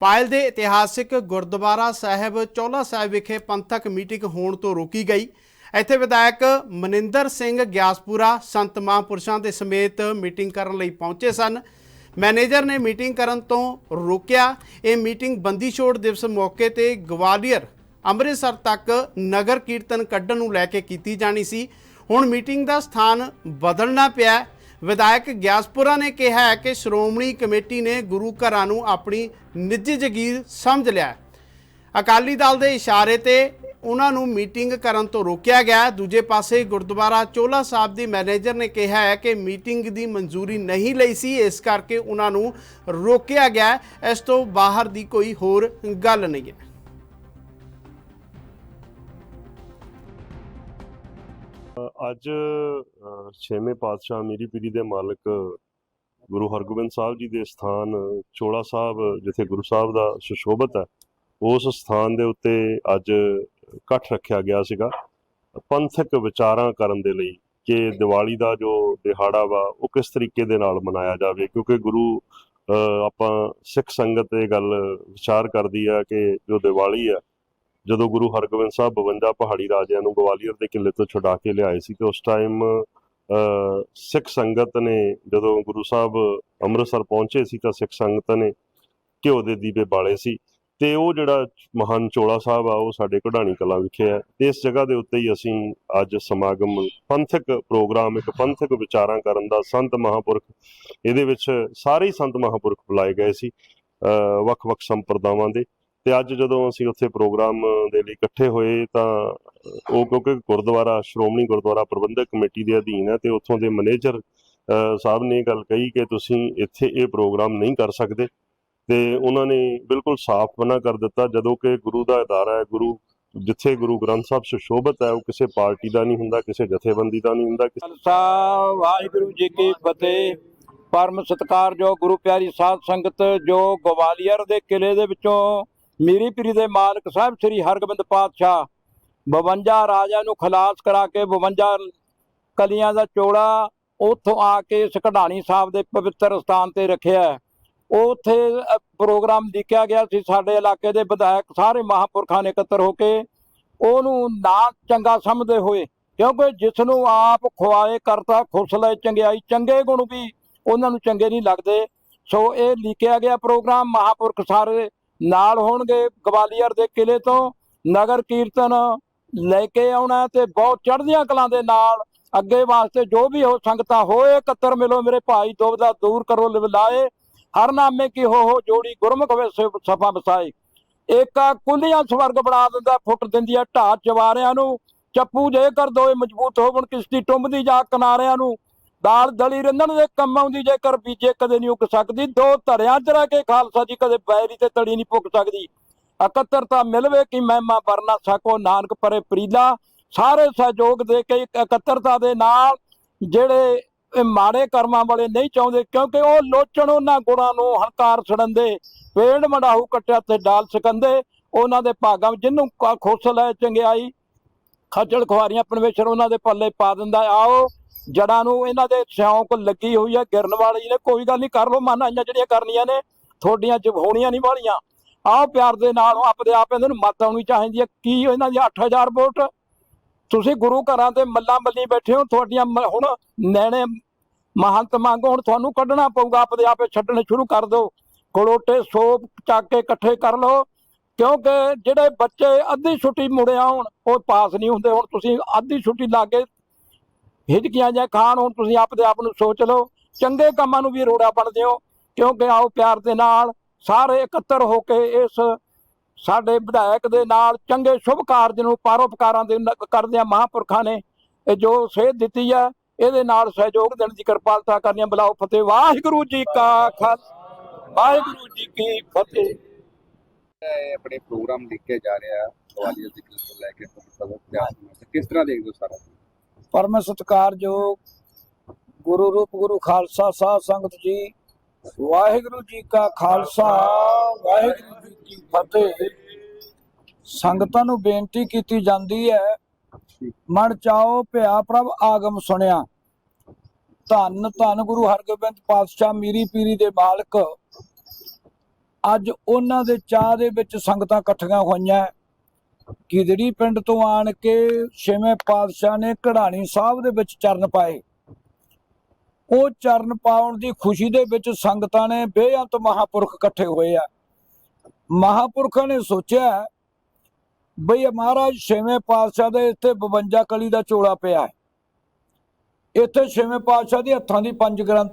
ਪਾਇਲ ਦੇ ਇਤਿਹਾਸਿਕ ਗੁਰਦੁਆਰਾ ਸਾਹਿਬ ਚੌਲਾ ਸਾਹਿਬ ਵਿਖੇ ਪੰਥਕ ਮੀਟਿੰਗ ਹੋਣ ਤੋਂ ਰੋਕੀ ਗਈ। ਇੱਥੇ ਵਿਧਾਇਕ ਮਨਿੰਦਰ ਸਿੰਘ ਗਿਆਸਪੁਰਾ ਸੰਤ ਮਹਾਂਪੁਰਸ਼ਾਂ ਦੇ ਸਮੇਤ ਮੀਟਿੰਗ ਕਰਨ ਲਈ ਪਹੁੰਚੇ ਸਨ। ਮੈਨੇਜਰ ਨੇ ਮੀਟਿੰਗ ਕਰਨ ਤੋਂ ਰੋਕਿਆ। ਇਹ ਮੀਟਿੰਗ ਬੰਦੀ ਛੋੜ ਦਿਵਸ ਮੌਕੇ ਤੇ ਗਵਾਲੀਅਰ ਅੰਮ੍ਰਿਤਸਰ ਤੱਕ ਨਗਰ ਕੀਰਤਨ ਕੱਢਣ ਨੂੰ ਲੈ ਕੇ ਕੀਤੀ ਜਾਣੀ ਸੀ। ਹੁਣ ਮੀਟਿੰਗ ਦਾ ਸਥਾਨ ਬਦਲਣਾ ਪਿਆ ਵਿਧਾਇਕ ਗਿਆਸਪੁਰਾ ਨੇ ਕਿਹਾ ਹੈ ਕਿ ਸ਼੍ਰੋਮਣੀ ਕਮੇਟੀ ਨੇ ਗੁਰੂ ਘਰਾਂ ਨੂੰ ਆਪਣੀ ਨਿੱਜੀ ਜ਼ਗੀਰ ਸਮਝ ਲਿਆ ਅਕਾਲੀ ਦਲ ਦੇ ਇਸ਼ਾਰੇ ਤੇ ਉਹਨਾਂ ਨੂੰ ਮੀਟਿੰਗ ਕਰਨ ਤੋਂ ਰੋਕਿਆ ਗਿਆ ਦੂਜੇ ਪਾਸੇ ਗੁਰਦੁਆਰਾ ਚੋਲਾ ਸਾਹਿਬ ਦੀ ਮੈਨੇਜਰ ਨੇ ਕਿਹਾ ਹੈ ਕਿ ਮੀਟਿੰਗ ਦੀ ਮਨਜ਼ੂਰੀ ਨਹੀਂ ਲਈ ਸੀ, ਇਸ ਕਰਕੇ ਉਹਨਾਂ ਨੂੰ ਰੋਕਿਆ ਗਿਆ ਇਸ ਤੋਂ ਬਾਹਰ ਦੀ ਕੋਈ ਹੋਰ ਗੱਲ ਨਹੀਂ ਹੈ। ਅੱਜ ਛੇਵੇਂ ਪਾਤਸ਼ਾਹ ਮੀਰੀ ਪੀਰੀ ਦੇ ਮਾਲਕ ਗੁਰੂ ਹਰਗੋਬਿੰਦ ਸਾਹਿਬ ਜੀ ਦੇ ਸਥਾਨ ਚੋਲਾ ਸਾਹਿਬ, ਜਿੱਥੇ ਗੁਰੂ ਸਾਹਿਬ ਦਾ ਸੁਸ਼ੋਭਤ ਹੈ, ਉਸ ਸਥਾਨ ਦੇ ਉੱਤੇ ਅੱਜ ਇਕੱਠ ਰੱਖਿਆ ਗਿਆ ਸੀਗਾ। ਪੰਥਕ ਵਿਚਾਰਾਂ ਕਰਨ ਦੇ ਲਈ ਕਿ ਦੀਵਾਲੀ ਦਾ ਜੋ ਦਿਹਾੜਾ ਵਾ, ਉਹ ਕਿਸ ਤਰੀਕੇ ਦੇ ਨਾਲ ਮਨਾਇਆ ਜਾਵੇ, ਕਿਉਂਕਿ ਗੁਰੂ ਆਪਾਂ ਸਿੱਖ ਸੰਗਤ ਇਹ ਗੱਲ ਵਿਚਾਰ ਕਰਦੀ ਆ ਕਿ ਜੋ ਦੀਵਾਲੀ ਆ ਜਦੋਂ ਗੁਰੂ ਹਰਗੋਬਿੰਦ ਸਾਹਿਬ 52 ਪਹਾੜੀ ਰਾਜਿਆਂ ਨੂੰ ਗਵਾਲੀਅਰ ਦੇ ਕਿਲੇ ਤੋਂ ਛੁਡਾ ਕੇ ਲਿਆਏ ਸੀ ਤੇ ਉਸ ਟਾਈਮ ਸਿੱਖ ਸੰਗਤ ਨੇ ਜਦੋਂ ਗੁਰੂ ਸਾਹਿਬ ਅੰਮ੍ਰਿਤਸਰ ਪਹੁੰਚੇ ਸੀ ਤਾਂ ਸਿੱਖ ਸੰਗਤ ਨੇ ਘਿਓ ਦੇ ਦੀਵੇ ਬਾਲੇ ਸੀ ਤੇ ਉਹ ਜਿਹੜਾ ਮਹਾਨ ਚੋਲਾ ਸਾਹਿਬ ਆ, ਉਹ ਸਾਡੇ ਕਢਾਣੀ ਕਲਾ ਵਿਖੇ ਹੈ ਤੇ ਇਸ ਜਗ੍ਹਾ ਦੇ ਉੱਤੇ ਹੀ ਅਸੀਂ ਅੱਜ ਸਮਾਗਮ, ਪੰਥਕ ਪ੍ਰੋਗਰਾਮ, ਇੱਕ ਪੰਥਕ ਵਿਚਾਰਾਂ ਕਰਨ ਦਾ ਸੰਤ ਮਹਾਪੁਰਖ, ਇਹਦੇ ਵਿੱਚ ਸਾਰੇ ਹੀ ਸੰਤ ਮਹਾਪੁਰਖ ਬੁਲਾਏ ਗਏ ਸੀ ਵੱਖ-ਵੱਖ ਸੰਪਰਦਾਵਾਂ ਦੇ। ਤੇ ਅੱਜ ਜਦੋਂ ਅਸੀਂ ਉੱਥੇ ਪ੍ਰੋਗਰਾਮ ਦੇ ਲਈ ਇਕੱਠੇ ਹੋਏ ਤਾਂ ਉਹ ਕਿਉਂਕਿ ਗੁਰਦੁਆਰਾ, ਸ਼੍ਰੋਮਣੀ ਗੁਰਦੁਆਰਾ ਪ੍ਰਬੰਧਕ ਕਮੇਟੀ ਦੇ ਅਧੀਨ ਹੈ ਤੇ ਉੱਥੋਂ ਦੇ ਮੈਨੇਜਰ ਸਾਹਿਬ ਨੇ ਗੱਲ ਕਹੀ ਕਿ ਤੁਸੀਂ ਇੱਥੇ ਇਹ ਪ੍ਰੋਗਰਾਮ ਨਹੀਂ ਕਰ ਸਕਦੇ। ਤੇ ਉਹਨਾਂ ਨੇ ਬਿਲਕੁਲ ਸਾਫ਼ ਮਨਾ ਕਰ ਦਿੱਤਾ, ਜਦੋਂ ਕਿ ਗੁਰੂ ਦਾ ਅਦਾਰਾ ਹੈ, ਗੁਰੂ ਜਿੱਥੇ ਗੁਰੂ ਗ੍ਰੰਥ ਸਾਹਿਬ ਸੁਸ਼ੋਭਿਤ ਹੈ, ਉਹ ਕਿਸੇ ਪਾਰਟੀ ਦਾ ਨਹੀਂ ਹੁੰਦਾ, ਕਿਸੇ ਜਥੇਬੰਦੀ ਦਾ ਨਹੀਂ ਹੁੰਦਾ ਖਾਲਸਾ ਵਾਹਿਗੁਰੂ ਜੀ ਕੀ ਫਤਿਹ। ਪਰਮ ਸਤਿਕਾਰਯੋਗ ਗੁਰੂ ਪਿਆਰੀ ਸਾਧ ਸੰਗਤ, ਜੋ ਗਵਾਲੀਅਰ ਦੇ ਕਿਲੇ ਦੇ ਵਿੱਚੋਂ ਮੀਰੀ ਪੀਰੀ ਦੇ ਮਾਲਕ ਸਾਹਿਬ ਸ੍ਰੀ ਹਰਗੋਬਿੰਦ ਪਾਤਸ਼ਾਹ 52 ਰਾਜਿਆਂ ਨੂੰ ਖਲਾਸ ਕਰਾ ਕੇ 52 ਕਲੀਆਂ ਦਾ ਚੋਲਾ ਉੱਥੋਂ ਆ ਕੇ ਇਸ ਸਾਹਿਬ ਦੇ ਪਵਿੱਤਰ ਸਥਾਨ ਤੇ ਰੱਖਿਆ ਹੈ। ਉੱਥੇ ਪ੍ਰੋਗਰਾਮ ਲਿਖਿਆ ਗਿਆ ਸੀ, ਸਾਡੇ ਇਲਾਕੇ ਦੇ ਵਿਧਾਇਕ ਸਾਰੇ ਮਹਾਪੁਰਖਾਂ ਨੇ ਇਕੱਤਰ ਹੋ ਕੇ ਉਹਨੂੰ ਨਾ ਚੰਗਾ ਸਮਝਦੇ ਹੋਏ, ਕਿਉਂਕਿ ਜਿਸ ਨੂੰ ਆਪ ਖੁਆਏ ਕਰਤਾ, ਖੁਸ਼ ਲੈ ਚੰਗਿਆਈ, ਚੰਗੇ ਗੁਣ ਵੀ ਉਹਨਾਂ ਨੂੰ ਚੰਗੇ ਨਹੀਂ ਲੱਗਦੇ ਸੋ ਇਹ ਲਿਖਿਆ ਗਿਆ ਪ੍ਰੋਗਰਾਮ, ਮਹਾਪੁਰਖ ਸਾਰੇ ਨਾਲ ਹੋਣਗੇ ਗਵਾਲੀਅਰ ਦੇ ਕਿਲੇ ਤੋਂ, ਨਗਰ ਕੀਰਤਨ ਲੈ ਕੇ ਆਉਣਾ ਤੇ ਬਹੁਤ ਚੜ੍ਹਦੀਆਂ ਕਲਾਂ ਦੇ ਨਾਲ ਅੱਗੇ ਵਾਸਤੇ ਜੋ ਵੀ ਹੋ ਸੰਗਤਾਂ ਹੋਏ, ਇਕੱਤਰ ਮਿਲੋ ਮੇਰੇ ਭਾਈ ਦੁਬਦਾ ਦੂਰ ਕਰੋ ਲਿਵਲਾਏ ਹਰ ਨਾਮੇ ਕੀ ਹੋ ਹੋ ਜੋੜੀ ਗੁਰਮੁਖ ਵੇ ਸਫਾ ਬਸਾਏ ਏਕਾ ਕੁੱਲੀਆਂ ਸਵਰਗ ਬਣਾ ਦਿੰਦਾ, ਫੁੱਟ ਦਿੰਦੀ ਆ ਢਾਹ ਚਵਾਰਿਆਂ ਨੂੰ। ਚੱਪੂ ਜੇ ਕਰ ਦੋਏ ਮਜ਼ਬੂਤ ਹੋਵਣ, ਕਿਸ਼ਤੀ ਟੁੰਬਦੀ ਜਾ ਕਿਨਾਰਿਆਂ ਨੂੰ। ਦਾਲ ਦਲੀ ਰੰਨਣ ਦੇ ਕੰਮ ਆਉਂਦੀ, ਜੇਕਰ ਬੀਜੇ ਕਦੇ ਨਹੀਂ ਉੱਗ ਸਕਦੀ, ਦੋ ਧਰਿਆਂ ਚ ਰਹਿ ਕੇ ਖਾਲਸਾ ਜੀ ਕਦੇ ਬੈਰੀ ਤੇ ਤੜੀ ਨਹੀਂ ਪੁੱਗ ਸਕਦੀ। ਇਕੱਤਰਤਾ ਮਿਲਵੇ ਕਿ ਮਹਿਮਾ ਵਰਨਾ ਸਕੋ, ਨਾਨਕ ਪਰੇ ਪ੍ਰੀਲਾ। ਸਾਰੇ ਸਹਿਯੋਗ ਦੇ ਕੇ ਇੱਕ ਇਕੱਤਰਤਾ ਦੇ ਨਾਲ ਜਿਹੜੇ ਮਾੜੇ ਕਰਮਾਂ ਵਾਲੇ ਨਹੀਂ ਚਾਹੁੰਦੇ, ਕਿਉਂਕਿ ਉਹ ਲੋਚਣ ਉਹਨਾਂ ਗੁਣਾਂ ਨੂੰ ਹੰਕਾਰ ਛੜੰਦੇ ਪੇੜ ਮੜਾਹੂ ਕੱਟਿਆ ਤੇ ਡਾਲ ਸਕੰਦੇ। ਉਹਨਾਂ ਦੇ ਭਾਗਾਂ ਵਿੱਚ ਜਿਹਨੂੰ ਕ- ਖੁਸ਼ ਚੰਗਿਆਈ। ਖੱਜਲ ਖੁਆਰੀਆਂ ਪਰਮੇਸ਼ਰ ਉਹਨਾਂ ਦੇ ਪੱਲੇ ਪਾ ਦਿੰਦਾ, ਆਓ। ਜੜਾਂ ਨੂੰ ਇਹਨਾਂ ਦੇ ਸ਼ੌਂਕ ਲੱਗੀ ਹੋਈ ਹੈ, ਗਿਰਨ ਵਾਲੀ ਨੇ, ਕੋਈ ਗੱਲ ਨਹੀਂ, ਕਰ ਲੋ ਮਨ ਆਈਆਂ ਜਿਹੜੀਆਂ ਕਰਨੀਆਂ ਨੇ, ਤੁਹਾਡੀਆਂ ਚ ਹੋਣੀਆਂ ਨਹੀਂ ਵਾਲੀਆਂ। ਆਓ ਪਿਆਰ ਦੇ ਨਾਲ ਆਪਦੇ ਆਪ ਇਹਨਾਂ ਨੂੰ ਮਤ ਆਉਣੀ ਚਾਹੀਦੀ ਹੈ, ਕੀ ਇਹਨਾਂ ਦੀ 8000 ਵੋਟ? ਤੁਸੀਂ ਗੁਰੂ ਘਰਾਂ ਤੇ ਮੱਲਾਂ ਮੱਲੀ ਬੈਠੇ ਹੋ, ਤੁਹਾਡੀਆਂ ਹੁਣ ਨੈਣੇ ਮਹੰਤ ਮੰਗੋ ਹੁਣ ਤੁਹਾਨੂੰ ਕੱਢਣਾ ਪਊਗਾ, ਆਪਦੇ ਆਪੇ ਛੱਡਣੇ ਸ਼ੁਰੂ ਕਰ ਦਿਓ। ਗਲੋਟੇ ਸੋਪ ਚੱਕ ਕੇ ਇਕੱਠੇ ਕਰ ਲਓ, ਕਿਉਂਕਿ ਜਿਹੜੇ ਬੱਚੇ ਅੱਧੀ ਛੁੱਟੀ ਮੁੜਿਆ ਹੁਣ, ਉਹ ਪਾਸ ਨਹੀਂ ਹੁੰਦੇ ਹੁਣ, ਤੁਸੀਂ ਅੱਧੀ ਛੁੱਟੀ ਲਾ ਕੇ ਹਿਜਕੀਆਂ ਜਾਂ ਖਾਣ, ਹੁਣ ਤੁਸੀਂ ਆਪਦੇ ਆਪ ਨੂੰ ਸੋਚ ਲਓ। ਚੰਗੇ ਕੰਮਾਂ ਨੂੰ ਵੀ ਰੋੜਾ ਬਣਦੇ ਹੋ, ਕਿਉਂਕਿ ਆਓ ਪਿਆਰ ਦੇ ਨਾਲ ਸਾਰੇ ਇਕੱਤਰ ਹੋ ਕੇ ਇਸ ਸਾਡੇ ਵਿਧਾਇਕ ਦੇ ਨਾਲ ਚੰਗੇ ਸ਼ੁਭ ਕਾਰਜ ਨੂੰ ਪਰਉਪਕਾਰਾਂ ਦੇ ਨ- ਕਰਦਿਆਂ ਮਹਾਂਪੁਰਖਾਂ ਨੇ ਜੋ ਸੇਧ ਦਿੱਤੀ ਹੈ ਇਹਦੇ ਨਾਲ ਸਹਿਯੋਗ ਦੇਣ ਦੀ ਕਿਰਪਾਲਤਾ ਕਰਨੀਆਂ ਬੁਲਾਓ ਫਤਿਹ। ਵਾਹਿਗੁਰੂ ਜੀ ਕਾ ਖਾਲਸਾ। ਵਾਹਿਗੁਰੂ ਜੀ ਕੀ ਫਤਿਹ। ਆਪਣੇ ਪ੍ਰੋਗਰਾਮ ਲਿਖ ਕੇ ਜਾ ਰਿਹਾ। ਗਵਾਲੀਅਰ ਦੇ ਕਿਲੇ ਤੋਂ ਲੈ ਕੇ ਤੁਹਾਨੂੰ ਇਤਿਹਾਸ ਕਿਸ ਤਰ੍ਹਾਂ ਦੇਖਦੇ ਹੋ ਸਾਰਾ? ਪਰਮ ਸਤਿਕਾਰਯੋਗ ਗੁਰੂ ਰੂਪ ਗੁਰੂ ਖਾਲਸਾ ਸਾਧ ਸੰਗਤ ਜੀ, ਵਾਹਿਗੁਰੂ ਜੀ ਕਾ ਖਾਲਸਾ, ਵਾਹਿਗੁਰੂ ਜੀ ਕੀ ਫਤਿਹ। ਸੰਗਤਾਂ ਨੂੰ ਬੇਨਤੀ ਕੀਤੀ ਜਾਂਦੀ ਹੈ, ਮਨ ਚਾਓ ਭਿਆ ਪ੍ਰਭ ਆਗਮ ਸੁਣਿਆ। ਧੰਨ ਧੰਨ ਗੁਰੂ ਹਰਗੋਬਿੰਦ ਪਾਤਸ਼ਾਹ ਮੀਰੀ ਪੀਰੀ ਦੇ ਮਾਲਕ। ਅੱਜ ਉਹਨਾਂ ਦੇ ਚਾਹ ਦੇ ਵਿੱਚ ਸੰਗਤਾਂ ਇਕੱਠੀਆਂ ਹੋਈਆਂ। ਕਿਦੜੀ ਪਿੰਡ ਤੋਂ ਆਣ ਕੇ ਛੇਵੇਂ ਪਾਤਸ਼ਾਹ ਨੇ ਕਢਾਣੀ ਸਾਹਿਬ ਦੇ ਵਿੱਚ ਚਰਨ ਪਾਏ। ਉਹ ਚਰਨ ਪਾਉਣ ਦੀ ਖੁਸ਼ੀ ਦੇ ਵਿੱਚ ਸੰਗਤਾਂ ਨੇ ਬੇਅੰਤ ਮਹਾਪੁਰਖ ਇਕੱਠੇ ਹੋਏ ਆ। ਮਹਾਪੁਰਖਾਂ ਨੇ ਸੋਚਿਆ ਬਈ ਮਹਾਰਾਜ ਛੇਵੇਂ ਪਾਤਸ਼ਾਹ ਦੇ ਇੱਥੇ 52 ਕਲੀ ਦਾ ਚੋਲਾ ਪਿਆ ਹੈ। ਇੱਥੇ ਛੇਵੇਂ ਪਾਤਸ਼ਾਹ ਦੇ ਹੱਥਾਂ ਦੀ ਪੰਜ ਗ੍ਰੰਥ